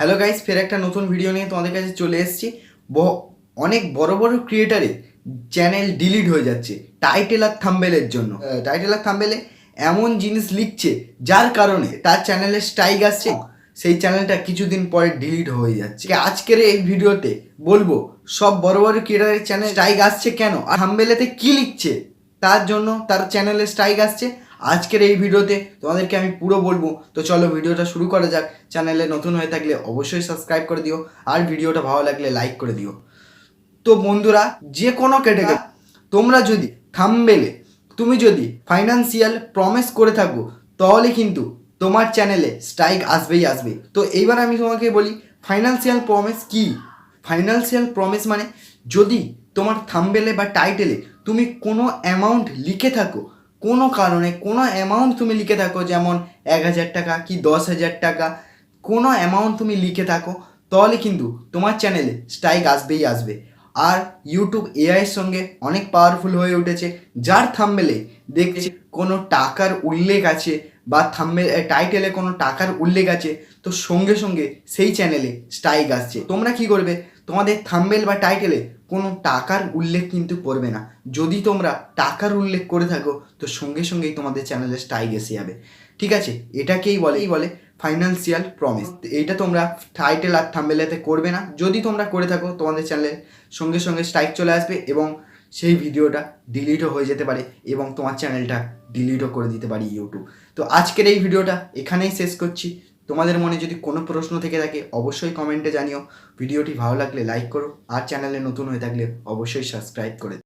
Hello guys ফের একটা নতুন ভিডিও নিয়ে তোমাদের কাছে চলে এসেছি। অনেক বড় বড় ক্রিয়েটারের চ্যানেল ডিলিট হয়ে যাচ্ছে টাইটেল আর থাম্বেলের জন্য। টাইটেল আর থাম্বেলে এমন জিনিস লিখছে যার কারণে তার চ্যানেলে স্ট্রাইক আসছে, সেই চ্যানেলটা কিছুদিন পরে ডিলিট হয়ে যাচ্ছে। আজকের এই ভিডিওতে বলব, সব বড় বড় ক্রিয়েটারের চ্যানেল স্ট্রাইক আসছে কেন? আর থাম্বেলেতে কি লিখছে? তার জন্য তার চ্যানেলে স্ট্রাইক আসছে। আজকের এই ভিডিওতে তোমাদেরকে আমি পুরো বলব। তো চলো ভিডিওটা শুরু করা যাক। চ্যানেলে নতুন হয়ে থাকলে অবশ্যই সাবস্ক্রাইব করে দিও আর ভিডিওটা ভালো লাগলে লাইক করে দিও। তো বন্ধুরা, যে কোনো ক্যাটাগরি তোমরা যদি থামবেলে তুমি যদি ফাইনান্সিয়াল প্রমিস করে থাকো, তাহলে কিন্তু তোমার চ্যানেলে স্ট্রাইক আসবেই আসবে। তো এইবার আমি তোমাকে বলি ফাইনান্সিয়াল প্রমিস কি? ফাইনান্সিয়াল প্রমিস মানে যদি তোমার থাম্বেলে বা টাইটেলে তুমি কোনো অ্যামাউন্ট লিখে থাকো কোনো কারণে, কোনো অ্যামাউন্ট তুমি লিখে থাকো, যেমন এক হাজার টাকা কি দশ হাজার টাকা, কোনো অ্যামাউন্ট তুমি লিখে থাকো, তাহলে কিন্তু তোমার চ্যানেলে স্ট্রাইক আসবেই আসবে। আর ইউটিউব এআইয়ের সঙ্গে অনেক পাওয়ারফুল হয়ে উঠেছে, যার থাম্বেলে দেখছি কোনো টাকার উল্লেখ আছে বা থাম্বেল টাইটেলে কোনো টাকার উল্লেখ আছে, তো সঙ্গে সঙ্গে সেই চ্যানেলে স্ট্রাইক আসছে। তোমরা কি করবে? তোমাদের থাম্বেল বা টাইটেলে কোনো টাকার উল্লেখ কিন্তু করবে না। যদি তোমরা টাকার উল্লেখ করে থাকো, তো সঙ্গে সঙ্গেই তোমাদের চ্যানেলে স্ট্রাইক এসে যাবে। ঠিক আছে? এটাকেই বলে বলে? ফাইনান্সিয়াল প্রমিস এইটা তোমরা টাইটেল আর থাম্বেলেতে করবে না। যদি তোমরা করে থাকো, তোমাদের চ্যানেলে সঙ্গে সঙ্গে স্ট্রাইক চলে আসবে এবং সেই ভিডিওটা ডিলিটও হয়ে যেতে পারে এবং তোমার চ্যানেলটা ডিলিটও করে দিতে পারি ইউটিউব তো আজকের এই ভিডিওটা এখানেই শেষ করছি। তোমাদের মনে যদি কোনো প্রশ্ন থেকে থাকে, অবশ্যই কমেন্টে জানিও। ভিডিওটি ভালো লাগলে লাইক করো। আর চ্যানেলে নতুন হয়ে থাকলে অবশ্যই সাবস্ক্রাইব করে।